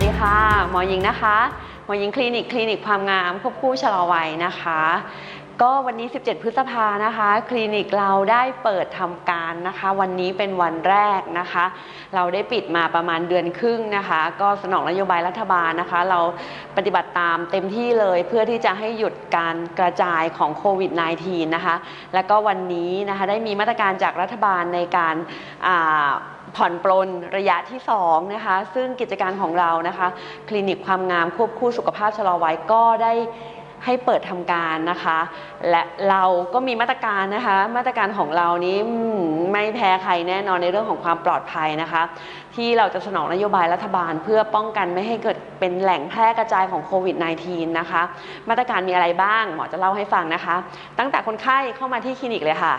สดีค่ะ หมอหญิงนะคะ หมอหญิงคลินิกคลินิกความงามควบคู่ชะลอวัยนะคะ ก็วันนี้ 17 พฤษภานะคะ คลินิกเราได้เปิดทำการนะคะ วันนี้เป็นวันแรกนะคะ เราได้ปิดมาประมาณเดือนครึ่งนะคะ ก็สนองนโยบายรัฐบาลนะคะ เราปฏิบัติตามเต็มที่เลยเพื่อที่จะให้หยุดการกระจายของโควิด -19 นะคะ แล้วก็วันนี้นะคะได้มีมาตรการจากรัฐบาลในการผ่อนปลนระยะที่2นะคะ ซึ่งกิจการของเรานะคะ คลินิกความงามควบคู่สุขภาพชะลอวัยก็ได้ ให้เปิดทำการนะคะ และเราก็มีมาตรการนะคะ มาตรการของเรานี้ไม่แพ้ใครแน่นอนในเรื่องของความปลอดภัยนะคะ ที่เราจะสนองนโยบายรัฐบาล เพื่อป้องกันไม่ให้เกิดเป็นแหล่งแพร่กระจายของโควิด -19 นะคะ มาตรการมีอะไรบ้าง หมอจะเล่าให้ฟังนะคะ ตั้งแต่คนไข้เข้ามาที่คลินิกเลยค่ะ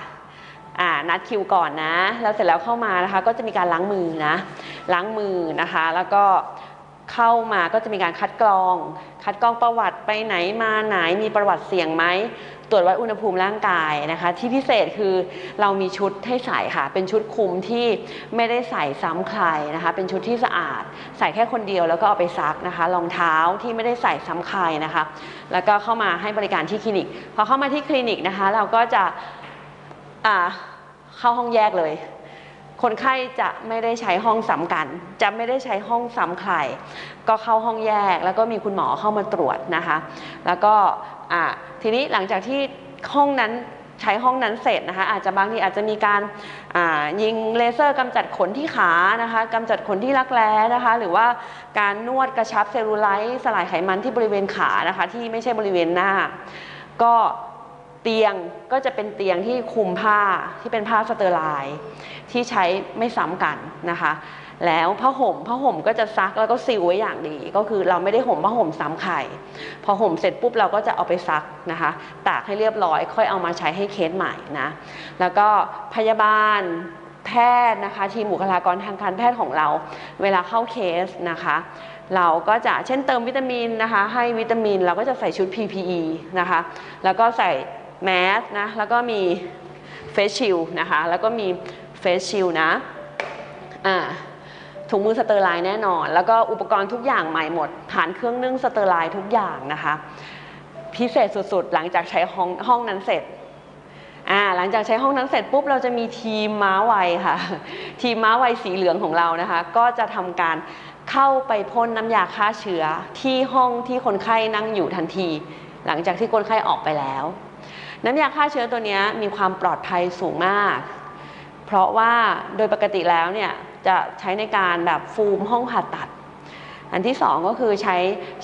นัดคิวก่อนนะ แล้วเสร็จแล้วเข้ามานะคะ ก็จะมีการล้างมือนะ ล้างมือนะคะ แล้วก็ เข้ามาก็จะมีการคัดกรอง คัดกรองประวัติไปไหนมาไหนมีประวัติเสี่ยงไหมตรวจวัดอุณหภูมิร่างกายนะคะ ที่พิเศษคือเรามีชุดให้ใส่ค่ะ เป็นชุดคลุมที่ไม่ได้ใส่ซ้ำใครนะคะ เป็นชุดที่สะอาด ใส่แค่คนเดียวแล้วก็เอาไปซักนะคะรองเท้าที่ไม่ได้ใส่ซ้ำใครนะคะ แล้วก็เข้ามาให้บริการที่คลินิกพอเข้ามาที่คลินิกนะคะ เราก็จะเข้าห้องแยกเลย คนไข้จะไม่ได้ใช้ห้องซ้ำกัน จะไม่ได้ใช้ห้องซ้ำใคร ก็เข้าห้องแยกแล้วก็มีคุณหมอเข้ามาตรวจนะคะ แล้วก็ทีนี้หลังจากที่ห้องนั้นใช้ห้องนั้นเสร็จนะคะอาจจะบางทีอาจจะมีการยิงเลเซอร์กำจัดขนที่ขานะคะกำจัดขนที่รักแร้นะคะ หรือว่าการนวดกระชับเซลลูไลท์สลายไขมันที่บริเวณขานะคะ ที่ไม่ใช่บริเวณหน้า ก็ เตียงก็จะเป็นเตียงที่คลุมผ้าที่เป็นผ้าสเตอร์ไลน์ที่ใช้ไม่ซ้ำกันนะคะ แล้วผ้าห่มผ้าห่มก็จะซักแล้วก็ซีลไว้อย่างดี ก็คือเราไม่ได้ห่มผ้าห่มซ้ำใครพอห่มเสร็จปุ๊บเราก็จะเอาไปซักนะคะ ตากให้เรียบร้อย ค่อยเอามาใช้ให้เคสใหม่นะ แล้วก็พยาบาลแพทย์นะคะทีมบุคลากรทางการแพทย์ของเรา เวลาเข้าเคสนะคะ เราก็จะเช่นเติมวิตามินนะคะ ให้วิตามินเราก็จะใส่ชุด PPE นะคะ แล้วก็ใส่ แมสนะแล้วก็มีเฟสชิลนะคะแล้วก็มีเฟสชิลนะอ่าถุงมือสเตอร์ไลน์แน่นอน แล้วก็อุปกรณ์ทุกอย่างใหม่หมดฐานเครื่องนึ่งสเตอร์ไลน์ทุกอย่างนะคะ พิเศษสุดๆ หลังจากใช้ห้องห้องนั้นเสร็จอ่าหลังจากใช้ห้องนั้นเสร็จปุ๊บเราจะมีทีมม้าไวค่ะ ทีมม้าไวสีเหลืองของเรานะคะ ก็จะทำการเข้าไปพ่นน้ำยาฆ่าเชื้อที่ห้องที่คนไข้นั่งอยู่ทันที หลังจากที่คนไข้ออกไปแล้ว น้ำยาฆ่าเชื้อตัวนี้มีความปลอดภัยสูงมาก เพราะว่าโดยปกติแล้วเนี่ยจะใช้ในการแบบฟูมห้องผ่าตัด อันที่สองก็คือใช้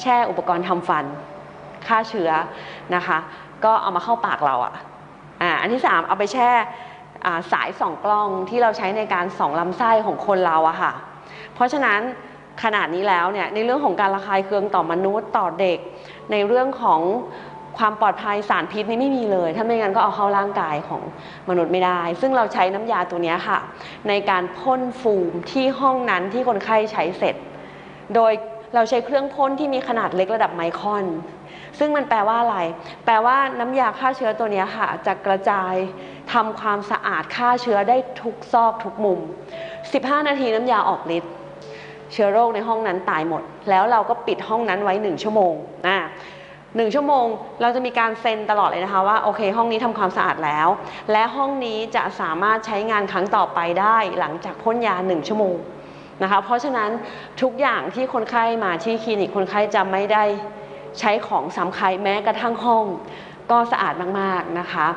แช่อุปกรณ์ทำฟันฆ่าเชื้อนะคะ ก็เอามาเข้าปากเราอะอ่าอันที่สามเอาไปแช่สายส่องกล้องที่เราใช้ในการส่องลำไส้ของคนเราอะค่ะ เพราะฉะนั้นขนาดนี้แล้วเนี่ยในเรื่องของการระคายเคืองต่อมนุษย์ต่อเด็ก ในเรื่องของ ความปลอดภัยสารพิษนี่ไม่มีเลย ถ้าไม่งั้นก็เอาเข้าร่างกายของมนุษย์ไม่ได้ ซึ่งเราใช้น้ำยาตัวนี้ค่ะ ในการพ่นฟูมที่ห้องนั้นที่คนไข้ใช้เสร็จ โดยเราใช้เครื่องพ่นที่มีขนาดเล็กระดับไมครอน ซึ่งมันแปลว่าอะไร แปลว่าน้ำยาฆ่าเชื้อตัวนี้ค่ะ จะกระจายทำความสะอาดฆ่าเชื้อได้ทุกซอกทุกมุม 15 นาทีน้ำยาออกฤทธิ์เชื้อโรคในห้องนั้นตายหมด แล้วเราก็ปิดห้องนั้นไว้1ชั่วโมงอ่า หนึ่งชั่วโมง เราจะมีการเซ็นตลอดเลยนะคะว่าโอเค ห้องนี้ทำความสะอาดแล้ว และห้องนี้จะสามารถใช้งานครั้งต่อไปได้หลังจากพ่นยา 1 ชั่วโมงนะคะเพราะฉะนั้นทุกอย่างที่คนไข้มาที่คลินิกคนไข้จะไม่ได้ใช้ของสำคัญแม้กระทั่งห้องก็สะอาดมากๆนะคะ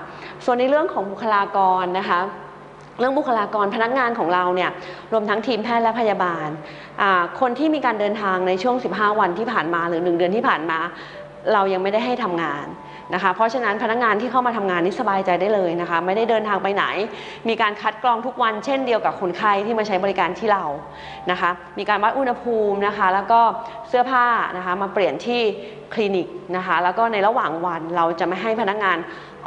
ส่วนในเรื่องของบุคลากรนะคะเรื่องบุคลากรพนักงานของเราเนี่ยรวมทั้งทีมแพทย์และพยาบาล คนที่มีการเดินทางในช่วง 15 วันที่ผ่านมาหรือ 1 เดือนที่ผ่านมา เรายังไม่ได้ให้ทำงานนะคะ เพราะฉะนั้นพนักงานที่เข้ามาทำงานนี่สบายใจได้เลยนะคะ ไม่ได้เดินทางไปไหน มีการคัดกรองทุกวัน เช่นเดียวกับคนไข้ที่มาใช้บริการที่เรานะคะ มีการวัดอุณหภูมินะคะ แล้วก็เสื้อผ้านะคะมาเปลี่ยนที่คลินิกนะคะ แล้วก็ในระหว่างวันเราจะไม่ให้พนักงาน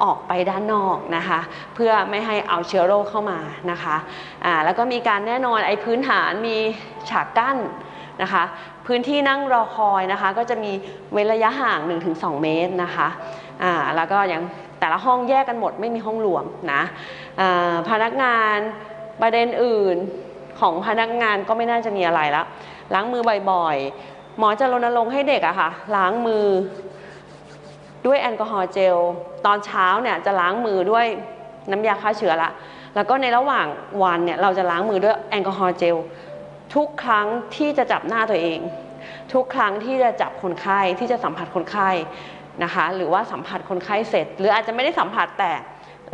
ออกไปด้านนอกนะคะ เพื่อไม่ให้เอาเชื้อโรคเข้ามานะคะอ่าแล้วก็มีการแน่นอนไอ้พื้นฐานมีฉากกั้นนะคะ พื้นที่นั่งรอคอยนะคะ ก็จะมีเว้นระยะห่าง 1-2 เมตรนะคะอ่าแล้วก็อย่างแต่ละห้องแยกกันหมดไม่มีห้องรวมนะอ่าพนักงานประเด็นอื่นของพนักงานก็ไม่น่าจะมีอะไรละล้างมือบ่อยๆ หมอจะรณรงค์ให้เด็กอะค่ะ ล้างมือด้วยแอลกอฮอล์เจล ตอนเช้าเนี่ยจะล้างมือด้วยน้ำยาฆ่าเชื้อละ แล้วก็ในระหว่างวันเนี่ยเราจะล้างมือด้วยแอลกอฮอล์เจล ทุกครั้งที่จะจับหน้าตัวเอง ทุกครั้งที่จะจับคนไข้ที่จะสัมผัสคนไข้นะคะ หรือว่าสัมผัสคนไข้เสร็จ หรืออาจจะไม่ได้สัมผัสแต่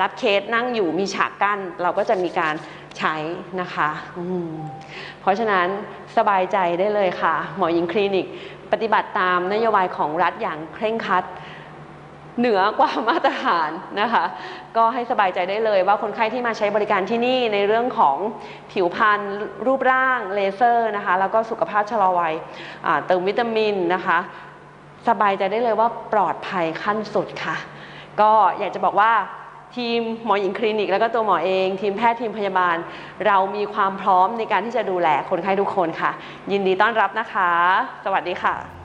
รับเคสนั่งอยู่มีฉากกั้น เราก็จะมีการใช้นะคะเพราะฉะนั้นสบายใจได้เลยค่ะ หมอหญิงคลินิก ปฏิบัติตามนโยบายของรัฐอย่างเคร่งครัด เหนือกว่ามาตรฐานนะคะ ก็ให้สบายใจได้เลยว่าคนไข้ที่มาใช้บริการที่นี่ในเรื่องของผิวพรรณรูปร่างเลเซอร์นะคะ แล้วก็สุขภาพชะลอวัยเติมวิตามินนะคะ สบายใจได้เลยว่าปลอดภัยขั้นสุดค่ะ ก็อยากจะบอกว่าทีมหมอหญิงคลินิก แล้วก็ตัวหมอเอง ทีมแพทย์ทีมพยาบาล เรามีความพร้อมในการที่จะดูแลคนไข้ทุกคนค่ะ ยินดีต้อนรับนะคะ สวัสดีค่ะ